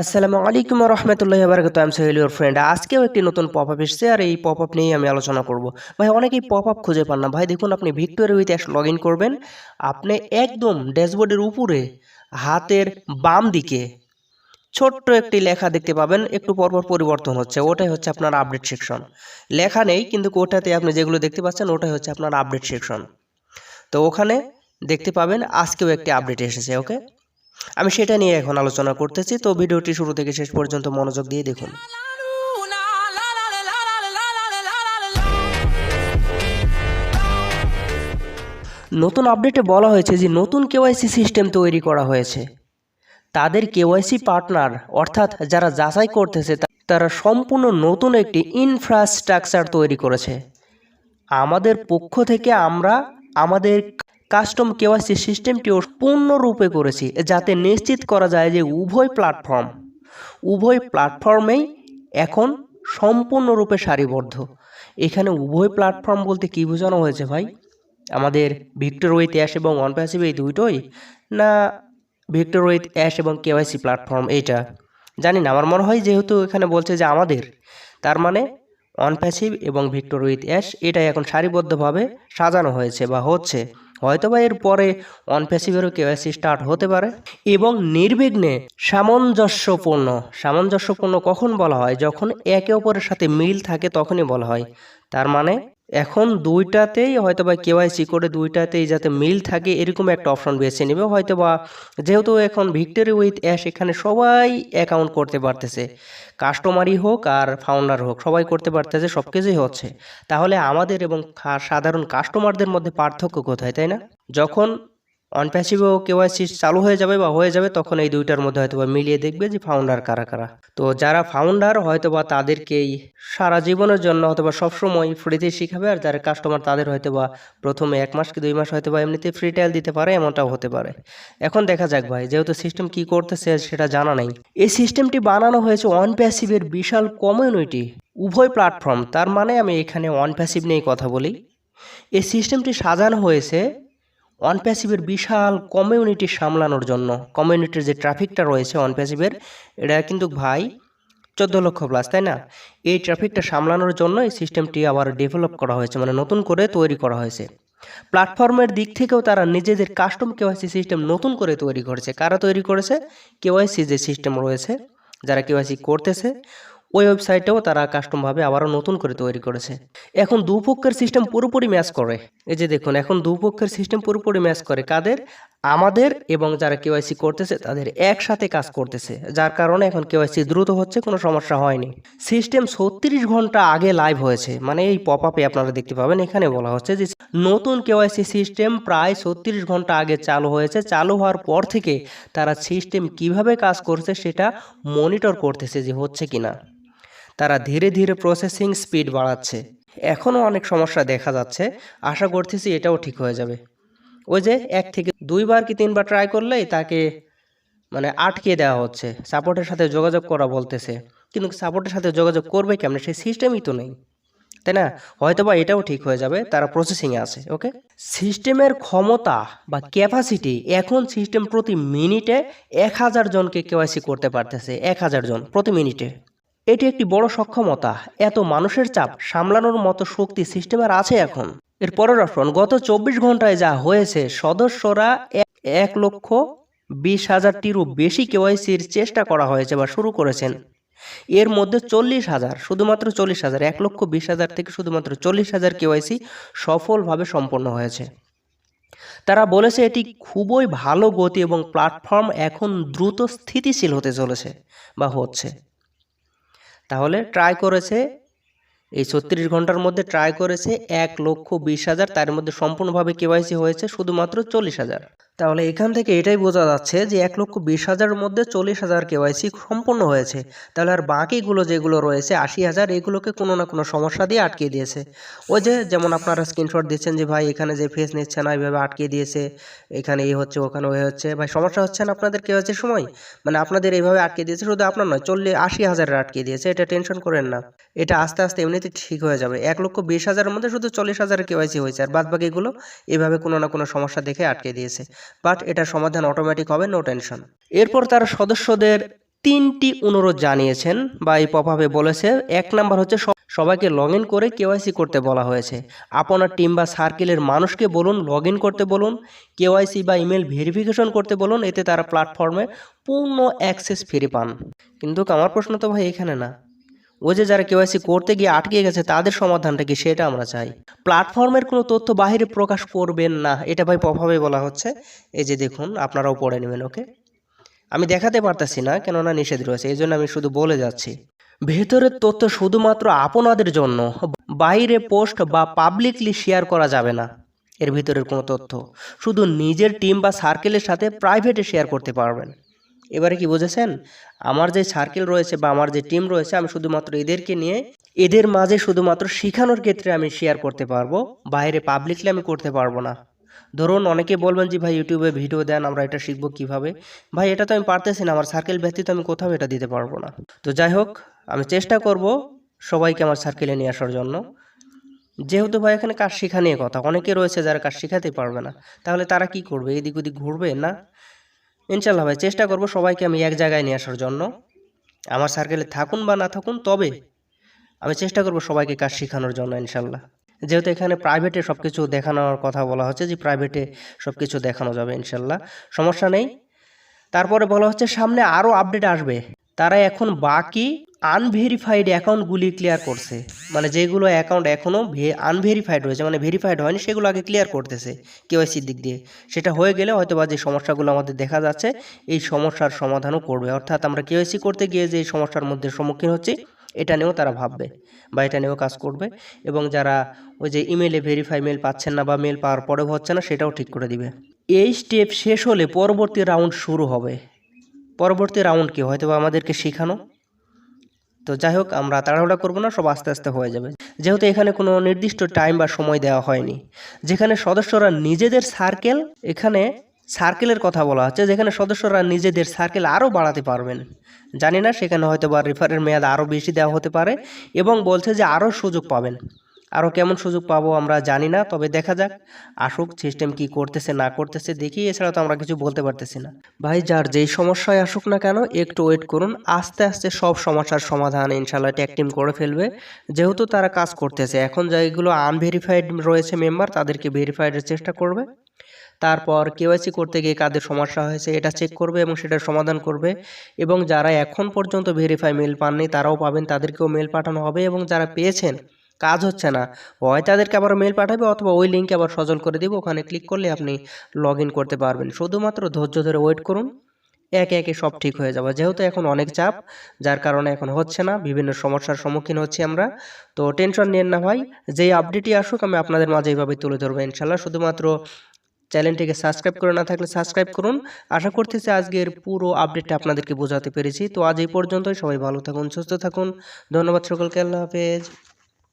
আসসালামু আলাইকুম রহমতুল্লাহ বারকাত আমি সোহেল ইউর ফ্রেন্ড আজকেও একটি নতুন পপ আপ এসেছে আর এই পপ আপ নিয়েই আমি আলোচনা করব। ভাই, অনেকেই পপ আপ খুঁজে পান না। ভাই, দেখুন, আপনি Victoria with Ash log in করবেন। আপনি একদম ড্যাশবোর্ডের উপরে, হাতের বাম দিকে ছোট্ট একটি লেখা দেখতে পাবেন। একটু পরপর পরিবর্তন হচ্ছে। ওটাই হচ্ছে আপনার আপডেট সেকশন লেখা নেই, কিন্তু ওটাতে আপনি যেগুলো দেখতে পাচ্ছেন, ওটাই হচ্ছে আপনার আপডেট সেকশন তো ওখানে দেখতে পাবেন, আজকেও একটি আপডেট এসেছে ওকে আমি সেটা নিয়ে এখন আলোচনা করতেছি। তো ভিডিওটি শুরু থেকে শেষ পর্যন্ত মনোযোগ দিয়ে দেখুন। নতুন আপডেটে বলা হয়েছে যে নতুন কেওয়াইসি সিস্টেম তৈরি করা হয়েছে। তাদের কেওয়াইসি পার্টনার, অর্থাৎ যারা যাচাই করতেছে তারা সম্পূর্ণ নতুন একটি ইনফ্রাস্ট্রাকচার তৈরি করেছে। আমাদের পক্ষ থেকে আমরা আমাদের কাস্টম কেওয়াইসি সিস্টেমটিও পূর্ণরূপে করেছি, যাতে নিশ্চিত করা যায় যে উভয় প্ল্যাটফর্ম উভয় প্ল্যাটফর্মেই এখন সম্পূর্ণরূপে সারিবদ্ধ। এখানে উভয় প্ল্যাটফর্ম বলতে কী বোঝানো হয়েছে ভাই? আমাদের ভিক্টর উইথ অ্যাশ এবং ওয়ান প্যাসিভ এই দুইটোই? না ভিক্টর উইথ অ্যাশ এবং কেওয়াইসি প্ল্যাটফর্ম এইটা? জানি না, আমার মনে হয় যেহেতু এখানে বলছে যে আমাদের, তার মানে অন প্যাসিভ এবং ভিক্টর উইথ অ্যাশ এটাই এখন সারিবদ্ধভাবে সাজানো হয়েছে বা হচ্ছে। হয়তোবা এর পরে অন প্যাসিভেরও কেওয়াইসি স্টার্ট হতে পারে। এবং নির্বিঘ্নে সামঞ্জস্যপূর্ণ সামঞ্জস্যপূর্ণ কখন বলা হয়? যখন একে অপরের সাথে মিল থাকে তখনই বলা হয়। তার মানে এখন দুইটাতেই হয়তো বা কেওয়াইসি করে দুইটাতেই যাতে মিল থাকে এরকম একটা অপশন বেছে নেবে। হয়তো বা যেহেতু এখন ভিক্টরি উইথ অ্যাশ এখানে সবাই অ্যাকাউন্ট করতে পারতেছে। কাস্টমারই হোক আর ফাউন্ডার হোক, সবাই করতে পারতেছে সব কিছুই হচ্ছে। তাহলে আমাদের এবং সাধারণ কাস্টমারদের মধ্যে পার্থক্য কোথায়, তাই না? যখন অনপ্যাসিভও কেওয়াইসি চালু হয়ে যাবে বা হয়ে যাবে, তখন এই দুইটার মধ্যে হয়তো বা মিলিয়ে দেখবে যে ফাউন্ডার কারা কারা। তো যারা ফাউন্ডার হয়তো বা তাদেরকেই সারা জীবনের জন্য হয়তো বা সবসময় ফ্রিতে শিখাবে, আর যারা কাস্টমার তাদের হয়তো বা প্রথমে এক মাস কি দুই মাস হয়তো বা এমনিতে ফ্রি ট্রায়াল দিতে পারে, এমনটাও হতে পারে। এখন দেখা যাক ভাই, যেহেতু সিস্টেম কি করতেছে সেটা জানা নেই। এই সিস্টেমটি বানানো হয়েছে অন প্যাসিভের বিশাল কমিউনিটি উভয় প্ল্যাটফর্ম তার মানে আমি এখানে অন প্যাসিভ নিয়ে কথা বলি। এই সিস্টেমটি সাজানো হয়েছে অন প্যাসিভের বিশাল কমিউনিটি সামলানোর জন্য কমিউনিটির যে ট্রাফিকটা রয়েছে অন প্যাসিভের এটা কিন্তু ভাই চোদ্দ লক্ষ প্লাস তাই না? এই ট্রাফিকটা সামলানোর জন্য এই সিস্টেমটি আবার ডেভেলপ করা হয়েছে মানে নতুন করে তৈরি করা হয়েছে। প্ল্যাটফর্মের দিক থেকেও তারা নিজেদের কাস্টম কেওয়াইসি সিস্টেম নতুন করে তৈরি করেছে। কারা তৈরি করেছে? কেওয়াইসি যে সিস্টেম রয়েছে, যারা কেওয়াইসি করতেছে ওই ওয়েবসাইটেও তারা কাস্টমভাবে আবারও নতুন করে তৈরি করেছে। এখন দুপক্ষের সিস্টেম পুরোপুরি ম্যাচ করে। এই যে দেখুন, এখন দুপক্ষের সিস্টেম পুরোপুরি ম্যাচ করে। কাদের? আমাদের এবং যারা কেওয়াইসি করতেছে, তাদের একসাথে কাজ করতেছে। যার কারণে এখন কেওয়াইসি দ্রুত হচ্ছে, কোনো সমস্যা হয়নি। সিস্টেম ছত্রিশ ঘণ্টা আগে লাইভ হয়েছে। মানে এই পপ আপে আপনারা দেখতে পাবেন, এখানে বলা হচ্ছে যে নতুন কেওয়াইসি সিস্টেম প্রায় ছত্রিশ ঘণ্টা আগে চালু হয়েছে। চালু হওয়ার পর থেকে তারা সিস্টেম কীভাবে কাজ করছে, সেটা মনিটর করতেছে যে হচ্ছে কিনা। তারা ধীরে ধীরে প্রসেসিং স্পিড বাড়াচ্ছে। এখনও অনেক সমস্যা দেখা যাচ্ছে। আশা করতেছি এটাও ঠিক হয়ে যাবে। ওই যে এক থেকে দুইবার কি তিনবার ট্রাই করলেই তাকে মানে আটকে দেওয়া হচ্ছে। সাপোর্টের সাথে যোগাযোগ করা বলতেছে। কিন্তু সাপোর্টের সাথে যোগাযোগ করবে কেমন? সেই সিস্টেমই তো নেই। তাই না? হয়তো বা এটাও ঠিক হয়ে যাবে, তারা প্রসেসিংয়ে আছে ওকে সিস্টেমের ক্ষমতা বা ক্যাপাসিটি এখন সিস্টেম প্রতি মিনিটে এক হাজার জনকে কেওয়াইসি করতে পারতেছে, এক হাজার জন প্রতি মিনিটে এটি একটি বড় সক্ষমতা। এত মানুষের চাপ সামলানোর মতো শক্তি সিস্টেমের আছে এখন। এর পরের অপশন গত চব্বিশ ঘন্টায় যা হয়েছে, সদস্যরা এক- লক্ষ বিশ হাজারটিরও বেশি কেওয়াইসির চেষ্টা করা হয়েছে বা শুরু করেছেন। এর মধ্যে চল্লিশ হাজার, শুধুমাত্র চল্লিশ হাজার, এক লক্ষ বিশ হাজার থেকে শুধুমাত্র চল্লিশ হাজার কেওয়াইসি সফলভাবে সম্পন্ন হয়েছে। তারা বলেছে, এটি খুবই ভালো গতি এবং প্ল্যাটফর্ম এখন দ্রুত স্থিতিশীল হতে চলেছে বা হচ্ছে। তাহলে ট্রাই করেছে এই ছত্রিশ ঘণ্টার মধ্যে ট্রাই করেছে এক লক্ষ বিশ হাজার। তার মধ্যে সম্পূর্ণভাবে কেওয়াইসি হয়েছে শুধুমাত্র চল্লিশ হাজার। তাহলে এখান থেকে এটাই বোঝা যাচ্ছে যে এক লক্ষ বিশ হাজারের মধ্যে চল্লিশ হাজার কেওয়াইসি সম্পূর্ণ হয়েছে। তাহলে আর বাকিগুলো যেগুলো রয়েছে, আশি হাজার, এগুলোকে কোনো না কোনো সমস্যা দিয়ে আটকে দিয়েছে। ওই যে যেমন আপনারা স্ক্রিনশট দিচ্ছেন যে, ভাই, এখানে যে ফেস নিচ্ছে না এইভাবে আটকে দিয়েছে। এখানে এই হচ্ছে, ওখানে ওই হচ্ছে। ভাই, সমস্যা হচ্ছে না আপনাদের কেওয়াইসির সময়? মানে আপনাদের এইভাবে আটকে দিয়েছে, শুধু আপনার নয়, চল্লিশ, আশি হাজারের আটকে দিয়েছে। এটা টেনশন করেন না। এটা আস্তে আস্তে এমনিতে ঠিক হয়ে যাবে। এক লক্ষ বিশ হাজারের মধ্যে শুধু চল্লিশ হাজারের কেওয়াইসি হয়েছে, আর বাদ বাকিগুলো এভাবে কোনো না কোনো সমস্যা দেখে আটকে দিয়েছে। বাট এটার সমাধান অটোমেটিক হবে নো টেনশন এরপর তার সদস্যদের তিনটি অনুরোধ জানিয়েছেন বা এই পপাপে বলেছে। এক নাম্বার হচ্ছে সবাইকে লগ ইন করে কেওয়াইসি করতে বলা হয়েছে। আপনার টিম বা সার্কেলের মানুষকে বলুন লগ ইন করতে বলুন কেওয়াইসি বা ইমেল ভেরিফিকেশন করতে বলুন, এতে তারা প্ল্যাটফর্মে পূর্ণ অ্যাক্সেস ফিরে পান। কিন্তু আমার প্রশ্ন তো ভাই এখানে না। ওই যে যারা কেওয়াইসি করতে গিয়ে আটকে গেছে, তাদের সমাধানটা কি সেটা আমরা চাই। প্ল্যাটফর্মের কোনো তথ্য বাইরে প্রকাশ করবেন না, এটা ভাই প্রভাবে বলা হচ্ছে। এই যে দেখুন, আপনারাও পড়ে নেবেন, ওকে? আমি দেখাতে পারতেছি না, কেননা নিষেধ রয়েছে, এই জন্য আমি শুধু বলে যাচ্ছি। ভেতরের তথ্য শুধুমাত্র আপনাদের জন্য, বাইরে পোস্ট বা পাবলিকলি শেয়ার করা যাবে না। এর ভিতরের কোনো তথ্য শুধু নিজের টিম বা সার্কেলের সাথে প্রাইভেটে শেয়ার করতে পারবেন। এবারে কি বুঝেছেন? আমার যে সার্কেল রয়েছে বা আমার যে টিম রয়েছে, আমি শুধুমাত্র এদেরকে নিয়ে, এদের মাঝে শুধুমাত্র শেখানোর ক্ষেত্রে আমি শেয়ার করতে পারব, বাইরে পাবলিকলি আমি করতে পারব না। ধরুন, অনেকে বলবেন যে, ভাই ইউটিউবে ভিডিও দেন, আমরা এটা শিখব কীভাবে? ভাই, এটা তো আমি পারতেছি না, আমার সার্কেল ব্যতীত আমি কোথাও এটা দিতে পারব না। তো যাই হোক, আমি চেষ্টা করব সবাইকে আমার সার্কেলে নিয়ে আসার জন্য। যেহেতু ভাই, এখানে কাজ শেখা নিয়ে কথা? অনেকে রয়েছে যারা কাজ শেখাতে পারবে না। তাহলে তারা কি করবে? এদিক ওদিক ঘুরবে, না? ইনশাল্লাহ ভাই, চেষ্টা করব সবাইকে আমি এক জায়গায় নিয়ে আসার জন্য। আমার সার্কেলে থাকুন বা না থাকুন, তবে আমি চেষ্টা করব সবাইকে কাজ শেখানোর জন্য ইনশাল্লাহ। যেহেতু এখানে প্রাইভেটে সব কিছু দেখানোর কথা বলা হচ্ছে, যে প্রাইভেটে সব কিছু দেখানো যাবে ইনশাল্লাহ। সমস্যা নেই। তারপরে বলা হচ্ছে সামনে আরও আপডেট আসবে। তারা এখন বাকি আনভেরিফাইড অ্যাকাউন্টগুলি ক্লিয়ার করছে। মানে যেগুলো অ্যাকাউন্ট এখনও আনভেরিফাইড রয়েছে মানে ভেরিফাইড হয়নি, সেগুলো আগে ক্লিয়ার করতেছে কেওয়াইসির দিক দিয়ে। সেটা হয়ে গেলে হয়তো বা যে সমস্যাগুলো আমাদের দেখা যাচ্ছে, এই সমস্যার সমাধানও করবে। অর্থাৎ আমরা কেওয়াইসি করতে গিয়ে যে সমস্যার মধ্যে সম্মুখীন হচ্ছি, এটা নিয়েও তারা ভাববে বা এটা নিয়েও কাজ করবে। এবং যারা ওই যে ইমেলে ভেরিফাই মেল পাচ্ছেন না বা মেল পাওয়ার পরেও হচ্ছে না, সেটাও ঠিক করে দিবে। এই স্টেপ শেষ হলে পরবর্তী রাউন্ড শুরু হবে। পরবর্তী রাউন্ড কি? হয়তো আমাদেরকে শেখানো। তো যাই হোক, আমরা তাড়াহুড়া করব না, সব আস্তে আস্তে হয়ে যাবে। যেহেতু এখানে কোনো নির্দিষ্ট টাইম বা সময় দেওয়া হয়নি, যেখানে সদস্যরা নিজেদের সার্কেল এখানে সার্কেলের কথা বলা হচ্ছে, যেখানে সদস্যরা নিজেদের সার্কেল আরও বাড়াতে পারবেন। জানি না, সেখানে হয়তো বা রেফারের মেয়াদ আরও বেশি দেওয়া হতে পারে এবং বলছে যে আরও সুযোগ পাবেন। আরও কেমন সুযোগ পাবো আমরা জানি না, তবে দেখা যাক, আসুক সিস্টেম কি করতেছে, না করতেছে, দেখি, এছাড়া তো আমরা কিছু বলতে পারতেছি না। ভাই, যার যেই সমস্যায় আসুক না কেন, একটু ওয়েট করুন, আস্তে আস্তে সব সমস্যার সমাধান ইনশাল্লাহ ট্যাগ টিম করে ফেলবে। যেহেতু তারা কাজ করতেছে, এখন যেগুলো আনভেরিফাইড রয়েছে মেম্বার তাদেরকে ভেরিফাইডের চেষ্টা করবে। তারপর কেওয়াইসি করতে গিয়ে কাদের সমস্যা হয়েছে, এটা চেক করবে এবং সেটার সমাধান করবে। এবং যারা এখন পর্যন্ত ভেরিফাই মেল পাননি, তারাও পাবেন, তাদেরকেও মেল পাঠানো হবে এবং যারা পেয়েছেন কাজ হচ্ছে না। হয় তাদেরকে আবার মেল পাঠাবে অথবা ওই লিঙ্কে আবার সজল করে দিব, ওখানে ক্লিক করলে আপনি লগ করতে পারবেন। শুধুমাত্র ধৈর্য ধরে ওয়েট করুন, একে একে সব ঠিক হয়ে যাবে। যেহেতু এখন অনেক চাপ, যার কারণে এখন হচ্ছে না, বিভিন্ন সমস্যার সম্মুখীন হচ্ছি আমরা। তো টেনশন নিন না ভাই, যেই আপডেটই আসুক, আমি আপনাদের মাঝে এইভাবে তুলে ধরবো ইনশাল্লাহ শুধুমাত্র চ্যানেলটিকে সাবস্ক্রাইব করে না থাকলে সাবস্ক্রাইব করুন। আশা করতেছি আজকের পুরো আপডেটটা আপনাদেরকে বোঝাতে পেরেছি। তো আজ এই পর্যন্তই, সবাই ভালো থাকুন, সুস্থ থাকুন। ধন্যবাদ সকলকে, আল্লাহ হাফেজ।